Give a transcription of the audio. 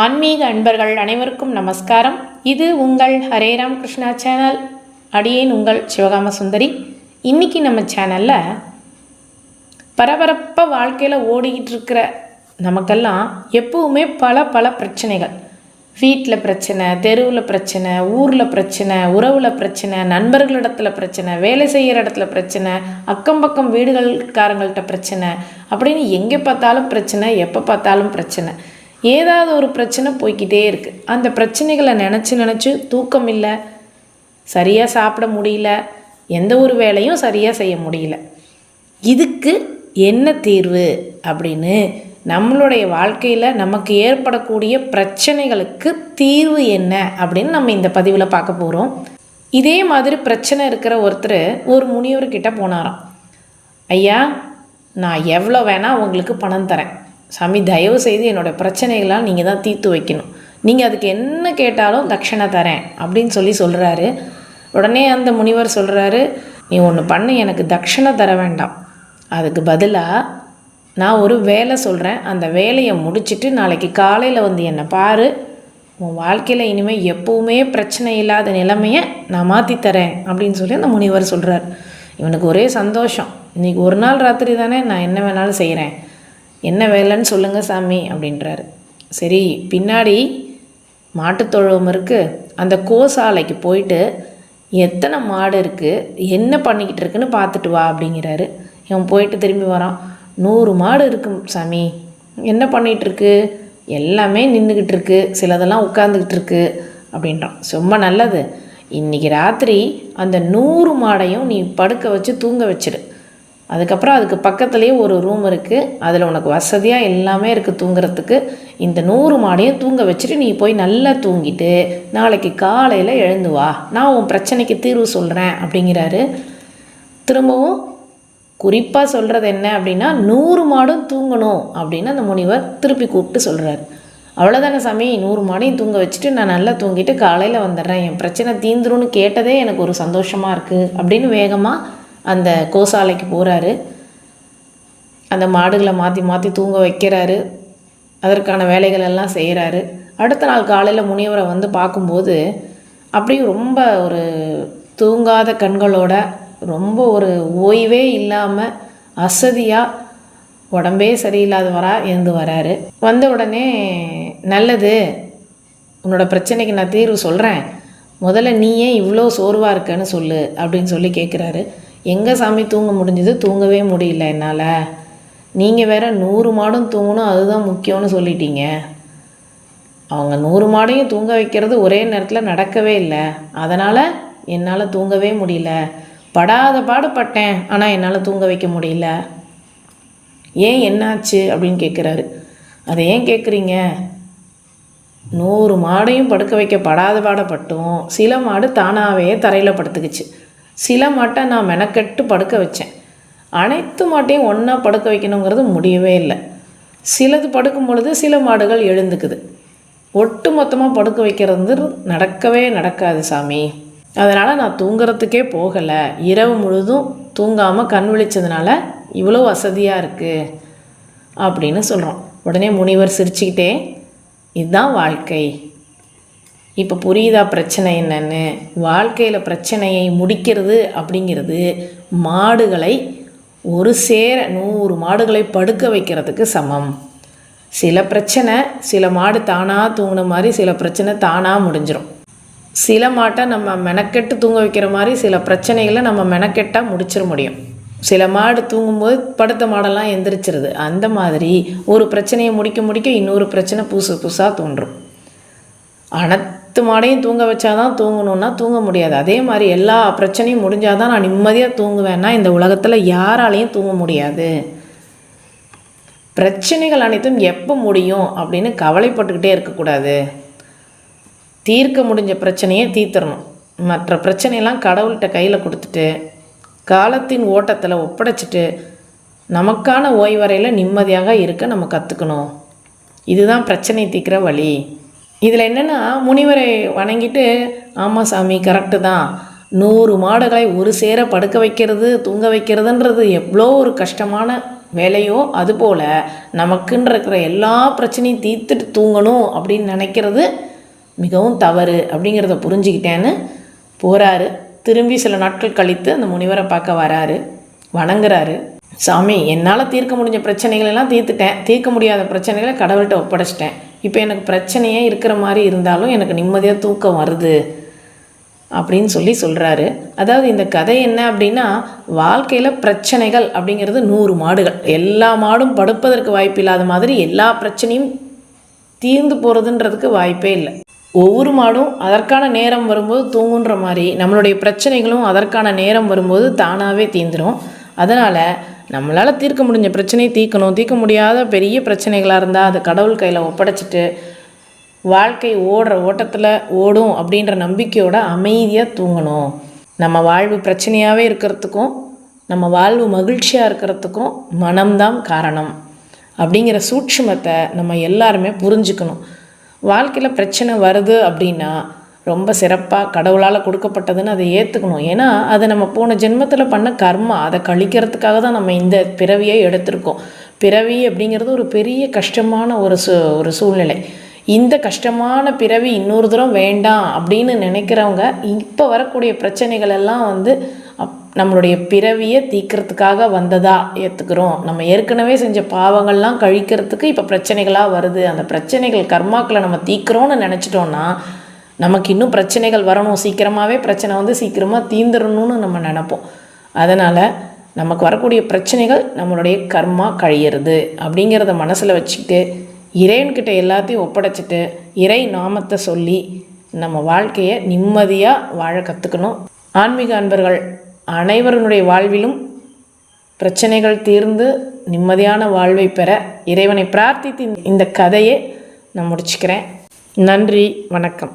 ஆன்மீக அன்பர்கள் அனைவருக்கும் நமஸ்காரம். இது உங்கள் ஹரே ராம் கிருஷ்ணா சேனல் அடியேன் உங்கள் சிவகாம சுந்தரி. இன்றைக்கி நம்ம சேனலில் பரபரப்பாக வாழ்க்கையில் ஓடிக்கிட்டு இருக்கிற நமக்கெல்லாம் எப்பவுமே பல பல பிரச்சனைகள். வீட்டில் பிரச்சனை தெருவில் பிரச்சனை ஊரில் பிரச்சனை உறவில் பிரச்சனை நண்பர்களிடத்தில் பிரச்சனை வேலை செய்கிற இடத்துல பிரச்சனை அக்கம் பக்கம் வீடுகள்காரங்கள்ட்ட பிரச்சனை அப்படின்னு எங்கே பார்த்தாலும் பிரச்சனை எப்போ பார்த்தாலும் பிரச்சனை. ஏதாவது ஒரு பிரச்சனை போய்க்கிட்டே இருக்குது அந்த பிரச்சனைகளை நினச்சி நினச்சி தூக்கம் இல்லை சரியாக சாப்பிட முடியல எந்த ஒரு வேலையும் சரியாக செய்ய முடியல. இதுக்கு என்ன தீர்வு அப்படின்னு நம்மளுடைய வாழ்க்கையில் நமக்கு ஏற்படக்கூடிய பிரச்சனைகளுக்கு தீர்வு என்ன அப்படின்னு நம்ம இந்த பதிவில் பார்க்க போகிறோம் இதே மாதிரி பிரச்சனை இருக்கிற ஒருத்தர் ஒரு முனிவர்கிட்ட போனாராம். ஐயா நான் எவ்வளோ வேணால் உங்களுக்கு பணம் தரேன். சாமி தயவு செய்து என்னோடய பிரச்சனைகளாம் நீங்கள் தான் தீர்த்து வைக்கணும். நீங்கள் அதுக்கு என்ன கேட்டாலும் தட்சணை தரேன் அப்படின்னு சொல்லி சொல்கிறாரு உடனே அந்த முனிவர் சொல்கிறாரு நீ ஒன்று பண்ணு எனக்கு தட்சணை தர வேண்டாம். அதுக்கு பதிலாக நான் ஒரு வேலை சொல்கிறேன் அந்த வேலையை முடிச்சுட்டு நாளைக்கு காலையில் வந்து என்னை பாரு. உன் வாழ்க்கையில் இனிமேல் எப்பவுமே பிரச்சனை இல்லாத நிலைமையை நான் மாற்றி தரேன். அப்படின்னு சொல்லி அந்த முனிவர் சொல்கிறார் இவனுக்கு ஒரே சந்தோஷம். இன்றைக்கி ஒரு நாள் ராத்திரி தானே நான் என்ன வேணாலும் செய்கிறேன் என்ன வேலைன்னு சொல்லுங்கள் சாமி அப்படின்றாரு. சரி பின்னாடி மாட்டுத்தொழுவம் இருக்குது அந்த கோசாலைக்கு போயிட்டு எத்தனை மாடு இருக்குது என்ன பண்ணிக்கிட்டு இருக்குன்னு பார்த்துட்டு வா அப்படிங்கிறாரு. இவன் போயிட்டு திரும்பி வரான். நூறு மாடு இருக்கும் சாமி. என்ன பண்ணிகிட்ருக்கு எல்லாமே நின்றுக்கிட்டு இருக்கு. சிலதெல்லாம் உட்காந்துக்கிட்டு இருக்கு அப்படின்றான். ரொம்ப நல்லது. இன்றைக்கி ராத்திரி அந்த நூறு மாடையும் நீ படுக்க வச்சு தூங்க வச்சிடு அதுக்கப்புறம் அதுக்கு பக்கத்துலேயே ஒரு ரூம் இருக்குது அதில் உனக்கு வசதியாக எல்லாமே இருக்குது தூங்குறதுக்கு. இந்த நூறு மாடையும் தூங்க வச்சுட்டு நீ போய் நல்லா தூங்கிட்டு நாளைக்கு காலையில் எழுந்து வா. நான் உன் பிரச்சனைக்கு தீர்வு சொல்கிறேன் அப்படிங்கிறாரு. திரும்பவும் குறிப்பாக சொல்கிறது என்ன அப்படின்னா நூறு மாடும் தூங்கணும் அப்படின்னு அந்த முனிவர் திருப்பி கூப்பிட்டு சொல்கிறாரு அவ்வளோதானே சாமி நூறு மாடையும் தூங்க வச்சுட்டு நான் நல்லா தூங்கிட்டு காலையில் வந்துடுறேன். என் பிரச்சனை தீந்துரும்னு கேட்டதே எனக்கு ஒரு சந்தோஷமாக இருக்குது அப்படின்னு வேகமாக அந்த கோசாலைக்கு போகிறாரு அந்த மாடுகளை மாற்றி மாற்றி தூங்க வைக்கிறாரு. அதற்கான வேலைகள் எல்லாம் செய்கிறாரு அடுத்த நாள் காலையில் முனிவரை வந்து பார்க்கும்போது அப்படியும் ரொம்ப ஒரு தூங்காத கண்களோட ரொம்ப ஒரு ஓய்வே இல்லாமல் அசதியாக உடம்பே சரியில்லாதவராக இருந்து வராரு. வந்த உடனே நல்லது உன்னோட பிரச்சனைக்கு நான் தீர்வு சொல்கிறேன் முதல்ல நீ ஏன் இவ்வளோ சோர்வாக இருக்கன்னு சொல்லு அப்படின்னு சொல்லி கேட்குறாரு எங்கே சாமி தூங்க முடிஞ்சது தூங்கவே முடியல என்னால்? நீங்கள் வேற நூறு மாடும் தூங்கணும் அதுதான் முக்கியம்னு சொல்லிட்டீங்க. அவங்க நூறு மாடையும் தூங்க வைக்கிறது ஒரே நேரத்தில் நடக்கவே இல்லை. அதனால் என்னால் தூங்கவே முடியல. படாத பாடுபட்டேன் ஆனால் என்னால் தூங்க வைக்க முடியல. ஏன் என்னாச்சு அப்படின்னு கேட்குறாரு அதை ஏன் கேட்குறீங்க நூறு மாடையும் படுக்க வைக்க படாத பாடப்பட்டும் சில மாடு தானாகவே தரையில் படுத்துக்குச்சு. சில மாட்டை நான் மெனக்கெட்டு படுக்க வச்சேன். அனைத்து மாட்டையும் ஒன்றா படுக்க வைக்கணுங்கிறது முடியவே இல்லை. சிலது படுக்கும் பொழுது சில மாடுகள் எழுந்துக்குது. ஒட்டு மொத்தமாக படுக்க வைக்கிறது நடக்கவே நடக்காது சாமி. அதனால் நான் தூங்குறதுக்கே போகலை. இரவு முழுதும் தூங்காமல் கண் விழிச்சதுனால இவ்வளோ வசதியாக இருக்குது அப்படின்னு சொல்கிறோம் உடனே முனிவர் சிரிச்சுக்கிட்டே இதுதான் வாழ்க்கை. இப்போ புரியுதா பிரச்சனை என்னன்னு? வாழ்க்கையில் பிரச்சனையை முடிக்கிறது அப்படிங்கிறது மாடுகளை ஒரு சேர நூறு மாடுகளை படுக்க வைக்கிறதுக்கு சமம். சில பிரச்சனை சில மாடு தானாக தூங்கின மாதிரி சில பிரச்சனை தானாக முடிஞ்சிடும் சில மாட்டை நம்ம மெனக்கெட்டு தூங்க வைக்கிற மாதிரி சில பிரச்சனைகளை நம்ம மெனக்கெட்டால் முடிச்சிட முடியும். சில மாடு தூங்கும்போது படுத்த மாடெல்லாம் எந்திரிச்சிருது. அந்த மாதிரி ஒரு பிரச்சனையை முடிக்க முடிக்க இன்னொரு பிரச்சனை புதுசு புதுசாக தோன்றும். பத்து மாடையும் தூங்க வச்சாதான் தூங்கணும்னா தூங்க முடியாது. அதே மாதிரி எல்லா பிரச்சனையும் முடிஞ்சாதான் நான் நிம்மதியாக தூங்குவேன்னா இந்த உலகத்தில் யாராலையும் தூங்க முடியாது. பிரச்சனைகள் அனைத்தும் எப்போ முடியும் அப்படின்னு கவலைப்பட்டுக்கிட்டே இருக்கக்கூடாது. தீர்க்க முடிஞ்ச பிரச்சனையை தீர்த்தரணும் மற்ற பிரச்சனையெல்லாம் கடவுள்கிட்ட கையில் கொடுத்துட்டு காலத்தின் ஓட்டத்தில் ஒப்படைச்சிட்டு நமக்கான ஓய்வறையில் நிம்மதியாக இருக்க நம்ம கற்றுக்கணும் இதுதான் பிரச்சனை தீர்க்கிற வழி. இதில் என்னென்னா முனிவரை வணங்கிட்டு ஆமாம் சாமி கரெக்டு தான். நூறு மாடுகளை ஒரு சேர படுக்க வைக்கிறது தூங்க வைக்கிறதுன்றது எவ்வளோ ஒரு கஷ்டமான வேலையோ அதுபோல் நமக்குன்னு இருக்கிற எல்லா பிரச்சனையும் தீர்த்துட்டு தூங்கணும் அப்படின்னு நினைக்கிறது மிகவும் தவறு அப்படிங்கிறத புரிஞ்சுக்கிட்டேன்னு போகிறாரு திரும்பி சில நாட்கள் கழித்து அந்த முனிவரை பார்க்க வராரு வணங்குறாரு. சாமி என்னால் தீர்க்க முடிஞ்ச பிரச்சனைகளெல்லாம் தீர்த்துட்டேன். தீர்க்க முடியாத பிரச்சனைகளை கடவுள்கிட்ட ஒப்படைச்சிட்டேன். இப்போ எனக்கு பிரச்சனையே இருக்கிற மாதிரி இருந்தாலும் எனக்கு நிம்மதியாக தூக்கம் வருது அப்படின்னு சொல்லி சொல்கிறாரு அதாவது இந்த கதை என்ன அப்படின்னா வாழ்க்கையில் பிரச்சனைகள் அப்படிங்கிறது நூறு மாடுகள். எல்லா மாடும் படுப்பதற்கு வாய்ப்பு இல்லாத மாதிரி எல்லா பிரச்சனையும் தீர்ந்து போகிறதுன்றதுக்கு வாய்ப்பே இல்லை. ஒவ்வொரு மாடும் அதற்கான நேரம் வரும்போது தூங்குன்ற மாதிரி நம்மளுடைய பிரச்சனைகளும் அதற்கான நேரம் வரும்போது தானாகவே தீந்துடும் அதனால் நம்மளால் தீர்க்க முடிஞ்ச பிரச்சனையை தீர்க்கணும். தீர்க்க முடியாத பெரிய பிரச்சனைகளாக இருந்தால் அதை கடவுள் கையில் ஒப்படைச்சிட்டு வாழ்க்கை ஓடுற ஓட்டத்தில் ஓடும் அப்படின்ற நம்பிக்கையோட அமைதியாக தூங்கணும். நம்ம வாழ்வு பிரச்சனையாகவே இருக்கிறதுக்கும் நம்ம வாழ்வு மகிழ்ச்சியாக இருக்கிறதுக்கும் மனம்தான் காரணம். அப்படிங்கிற சூட்சுமத்தை நம்ம எல்லாருமே புரிஞ்சுக்கணும். வாழ்க்கையில் பிரச்சனை வருது அப்படின்னா ரொம்ப சிறப்பாக கடவுளால் கொடுக்கப்பட்டதுன்னு அதை ஏற்றுக்கணும் ஏன்னா அது நம்ம போன ஜென்மத்தில் பண்ண கர்மா அதை கழிக்கிறதுக்காக தான் நம்ம இந்த பிறவியை எடுத்திருக்கோம். பிறவி அப்படிங்கிறது ஒரு பெரிய கஷ்டமான ஒரு சூ ஒரு சூழ்நிலை. இந்த கஷ்டமான பிறவி இன்னொரு தூரம் வேண்டாம் அப்படின்னு நினைக்கிறவங்க இப்போ வரக்கூடிய பிரச்சனைகள் எல்லாம் வந்து அப் நம்மளுடைய பிறவியை தீக்கிறதுக்காக வந்ததா ஏற்றுக்கிறோம் நம்ம ஏற்கனவே செஞ்ச பாவங்கள்லாம் கழிக்கிறதுக்கு இப்போ பிரச்சனைகளாக வருது. அந்த பிரச்சனைகள் கர்மாக்களை நம்ம தீக்கிறோன்னு நினச்சிட்டோன்னா நமக்கு இன்னும் பிரச்சனைகள் வரணும். சீக்கிரமாகவே பிரச்சனை வந்து சீக்கிரமாக தீந்துடணும்னு நம்ம நினப்போம். அதனால் நமக்கு வரக்கூடிய பிரச்சனைகள் நம்மளுடைய கர்மா கழியிறது அப்படிங்கிறத மனசில் வச்சுக்கிட்டு இறைவன்கிட்ட எல்லாத்தையும் ஒப்படைச்சிட்டு இறை நாமத்தை சொல்லி நம்ம வாழ்க்கையை நிம்மதியாக வாழ கற்றுக்கணும் ஆன்மீக அன்பர்கள் அனைவருடைய வாழ்விலும் பிரச்சனைகள் தீர்ந்து நிம்மதியான வாழ்வை பெற இறைவனை பிரார்த்தித்து இந்த கதையை நான் முடிச்சுக்கிறேன். நன்றி வணக்கம்.